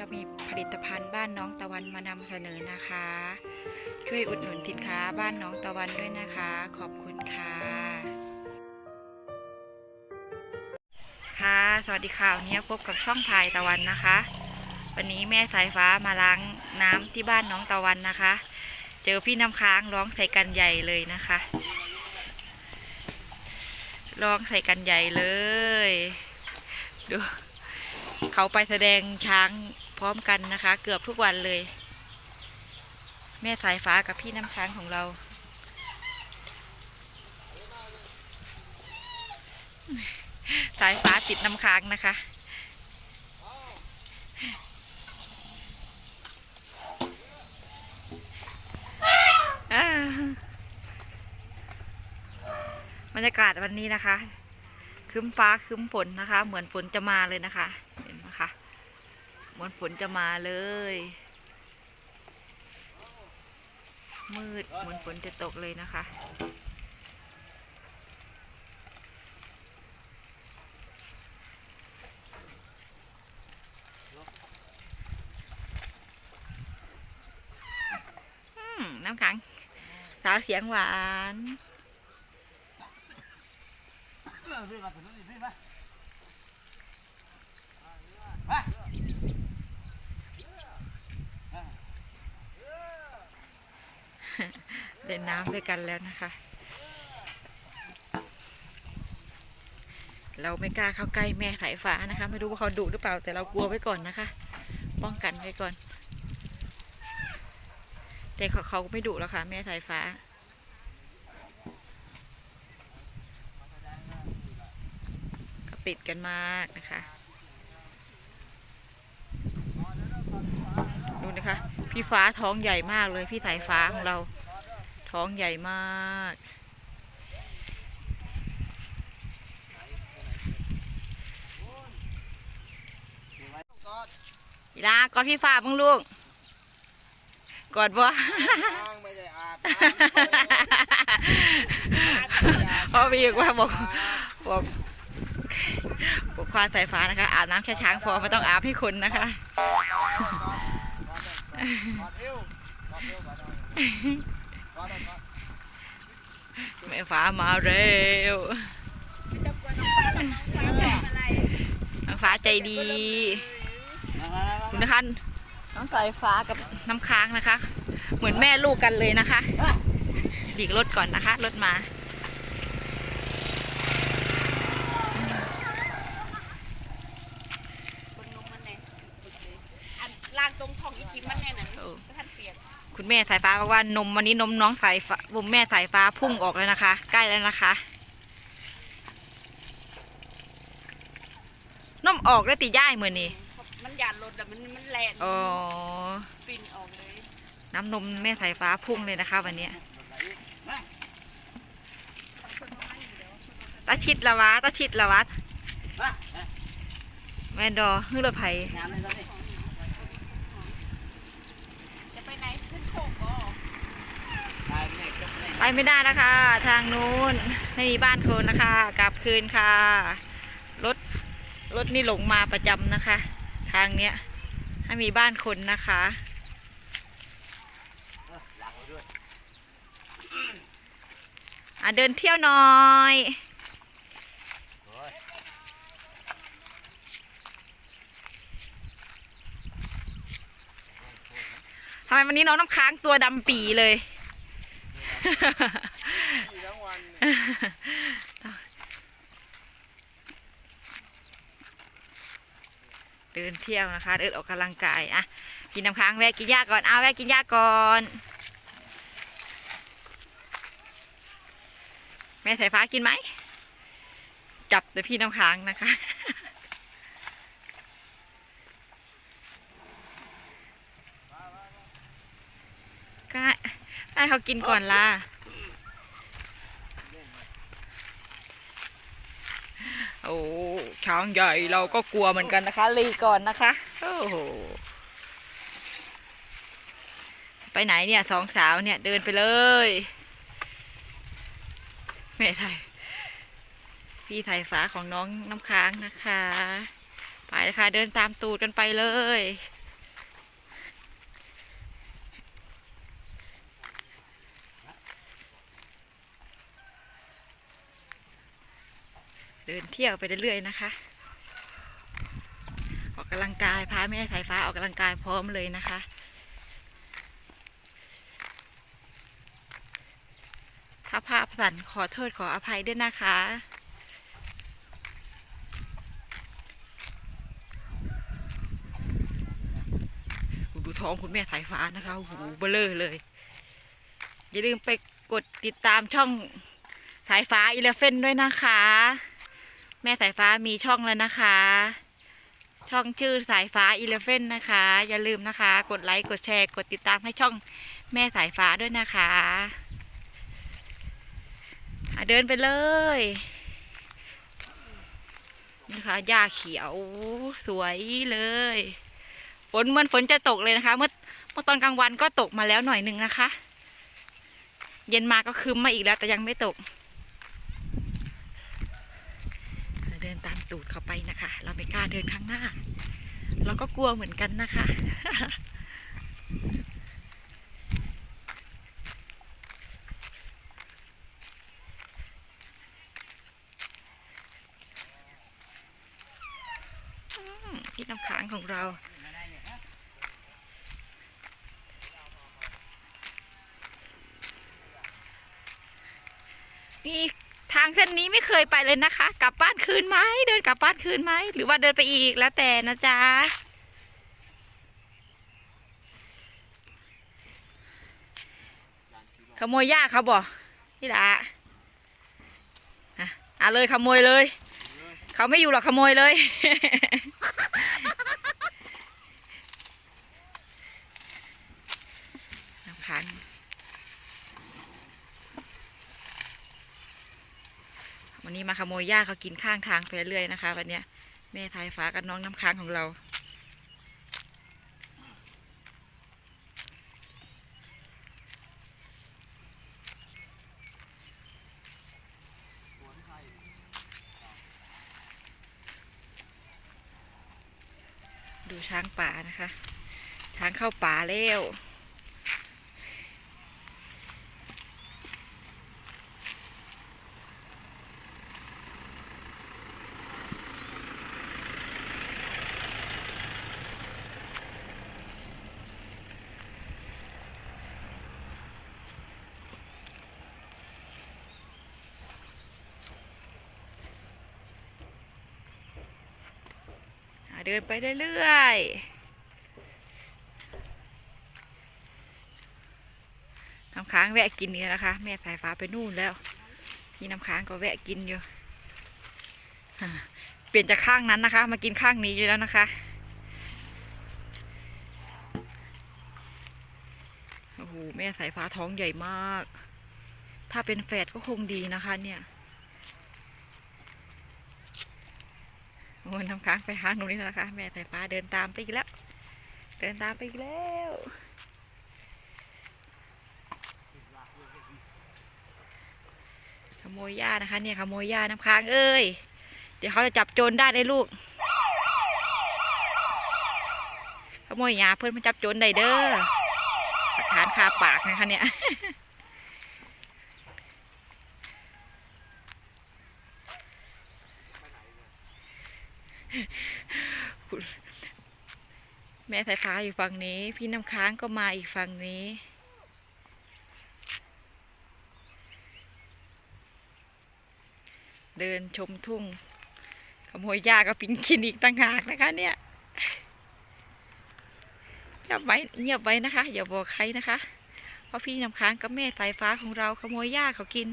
เรามีผลิตภัณฑ์บ้านน้องตะวันมานำเสนอนะคะ ช่วยอุดหนุนสินค้าบ้านน้องตะวันด้วยนะคะ ขอบคุณค่ะค่ะ สวัสดีค่ะวันนี้พบกับช่องพายตะวันนะคะ วันนี้แม่สายฟ้ามาล้างน้ำที่บ้านน้องตะวันนะคะ เจอพี่น้ำค้างร้องใส่กันใหญ่เลยนะคะร้องใส่กันใหญ่เลย ดู เขาไปแสดงช้าง พร้อมกันนะคะ เกือบทุกวันเลย แม่สายฟ้ากับพี่น้ำค้างของเรา สายฟ้าติดน้ำค้างนะคะบรรยากาศวันนี้นะคะครึ้มฟ้าครึ้มฝนนะคะ เหมือนฝนจะมาเลยนะคะ เหมือนฝนจะมาเลย มืดเหมือนฝนจะตกเลยนะคะ น้ำขัง สาวเสียงหวาน เล่นน้ำด้วยกันแล้วนะคะ เราไม่กล้าเข้าใกล้แม่สายฟ้านะคะ ไม่รู้ว่าเขาดุหรือเปล่าแต่เรากลัวไว้ก่อนนะคะ ป้องกันไว้ก่อน แต่เขาเขาไม่ดุแล้วค่ะ แม่สายฟ้าก็ติดกันมากนะคะดูนะคะ พี่ฟ้าท้องใหญ่มากเลยพี่สายฟ้าของเรา ท้องใหญ่มากอีลากอดพี่ฟ้าบ้างลูก กอดบ่ไม่ได้อาบเพราะพี่ว่าบอกบอกบอกควานสายฟ้านะคะ อาบน้ำแค่ช้างพอไม่ต้องอาบให้คนนะคะกอ ดเอวกอดเอวกอดเอากอดเอากอดแม่ฟ้ามาเร็วน้องฟ้าใจดีดูนะคะน้องสายฟ้ากับน้ำค้างนะคะ เหมือนแม่ลูกกันเลยนะคะหลีกรถก่อนนะคะรถมาบนนมมันแน่อันล่างตรงท้องอีจิมมันแน่ คุณแม่สายฟ้าบอกว่านมวันนี้นมน้องสายฟ้าบุมแม่สายฟ้าพุ่งออกแล้วนะคะ ใกล้แล้วนะคะนมออกแล้วตีย่ายเหมือนนี่มันหยาดรถแต่มันมันแลนอ๋อปิ่นออกเลย น้ำนมแม่สายฟ้าพุ่งเลยนะคะ วันเนี้ยตาชิดละวะตาชิดละวะแม่ดอฮือรถไผ จะไปไหนขึ้นโคกก็ ไปไม่ได้นะคะ ทางนู้นไม่มีบ้านคนนะคะ กลับคืนค่ะรถรถนี่หลงมาประจำนะคะ ทางเนี้ยไม่มีบ้านคนนะคะอะเดินเที่ยวหน่อยทำไมวันนี้น้องน้ำค้างตัวดำปีเลย ทั้งวันเดินเที่ยวนะคะ เดินออกกำลังกายอะกินน้ำค้างแวะกินหญ้าก่อนเอาแวะกินหญ้าก่อน แม่สายฟ้ากินไหมจับแต่พี่น้ำค้างนะคะ ก็ให้ให้ เขากินก่อนล่ะโอ้ช้างใหญ่เราก็กลัวเหมือนกันนะคะรีก่อนนะคะ โอ้โห ไปไหนเนี่ยสองสาวเนี่ย เดินไปเลยไม่ไทยพี่ไทยฟ้าของน้องน้ำค้างนะคะ ไปเลยค่ะเดินตามตูดกันไปเลย เดินเที่ยวไปเรื่อยๆนะคะ ออกกำลังกายพาแม่สายฟ้าออกกำลังกายพร้อมเลยนะคะ ถ้าภาพสั่นขอโทษขออภัยด้วยนะคะดูท้องคุณแม่สายฟ้านะคะโอ้โหเบลอเลย อย่าลืมไปกดติดตามช่องสายฟ้าอีเลฟเฟนด้วยนะคะ แม่สายฟ้ามีช่องแล้วนะคะ ช่องชื่อสายฟ้าอีเลฟเฟนนะคะ อย่าลืมนะคะ กดไลค์กดแชร์ กดติดตามให้ช่องแม่สายฟ้าด้วยนะคะเดินไปเลยนี่ค่ะหญ้าเขียวสวยเลยฝนเหมือนฝนจะตกเลยนะคะ เมื่อเมื่อตอนกลางวันก็ตกมาแล้วหน่อยหนึ่งนะคะ เย็นมาก็คืมมาอีกแล้วแต่ยังไม่ตก เดิน ตามตูดเขาไปนะคะ เราไม่กล้าเดินข้างหน้า เราก็กลัวเหมือนกันนะคะพี่น้ำค้างของเรานี่ ทางเส้นนี้ไม่เคยไปเลยนะคะ กลับบ้านคืนไหมเดินกลับบ้านคืนไหมหรือว่าเดินไปอีกแล้วแต่นะจ๊ะขโมยยาเขาบอกนี่ละอะเลยขโมยเลย เขาไม่อยู่หรอกขโมยเลย น้ำค้าง วันนี้มาขโมยหญ้าเขากินข้างทางไปเรื่อยนะคะ วันนี้แม่ทายฟ้ากับน้องน้ำค้างของเรา ดูช้างป่านะคะ ช้างเข้าป่าแล้ว เดินไปเรื่อยๆน้ำค้างแวะกินนี่นะคะ แม่สายฟ้าไปนู่นแล้วพี่น้ำค้างก็แวะกินอยู่เปลี่ยนจากข้างนั้นนะคะ มากินข้างนี้แล้วนะคะโอ้โหแม่สายฟ้าท้องใหญ่มาก ถ้าเป็นแฝดก็คงดีนะคะเนี่ย โอ้น้ำค้างไปหาหนูนี่นะคะ แม่สายฟ้าเดินตามไปอีกแล้ว เดินตามไปอีกแล้วขโมยหญ้านะคะ เนี่ยขโมยหญ้าน้ำค้างเอ้ยเดี๋ยวเขาจะจับโจรได้เลยลูกขโมยหญ้าเพื่อนมาจับโจรได้เด้อหลักฐานคาปากนะคะเนี่ย แม่สายฟ้าอยู่ฝั่งนี้ พี่น้ำค้างก็มาอีกฝั่งนี้ เดินชมทุ่งขโมยหญ้าก็ปิงกินอีกต่างหากนะคะเนี่ยเงียบไว้เงียบไว้นะคะ อย่าบอกใครนะคะ เพราะพี่น้ำค้างกับแม่สายฟ้าของเราขโมยหญ้าเขากิน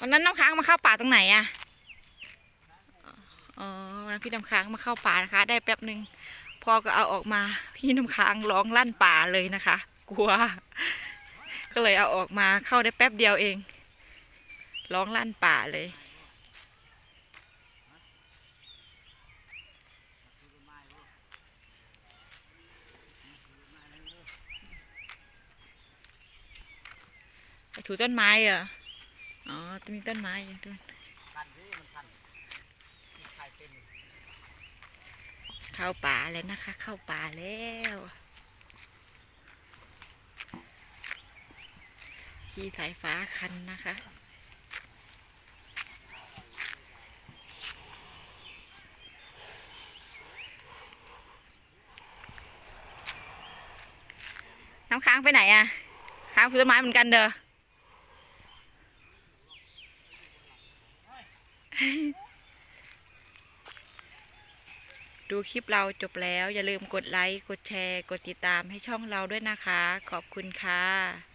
วันนั้นน้ำค้างมาเข้าป่าตรงไหนอะอ๋อวันนั้นพี่น้ำค้างมาเข้าป่านะคะ ได้แป๊บหนึ่งพ่อก็เอาออกมา พี่น้ำค้างร้องลั่นป่าเลยนะคะ กลัว ก็เลยเอาออกมาเข้าได้แป๊บเดียวเอง ร้องลั่นป่าเลย ถูต้นไม้เหรอ อ๋อจะมีต้นไม้อยู่ด้วยคันที่มันคันไข่เต็มเข้าป่าแล้วนะคะ เข้าป่าแล้วที่สายฟ้าคันนะคะน้ำค้างไปไหนอะค้างคือต้นไม้เหมือนกันเด้อ ดูคลิปเราจบแล้ว อย่าลืมกดไลค์ กดแชร์ กดติดตามให้ช่องเราด้วยนะคะ ขอบคุณค่ะ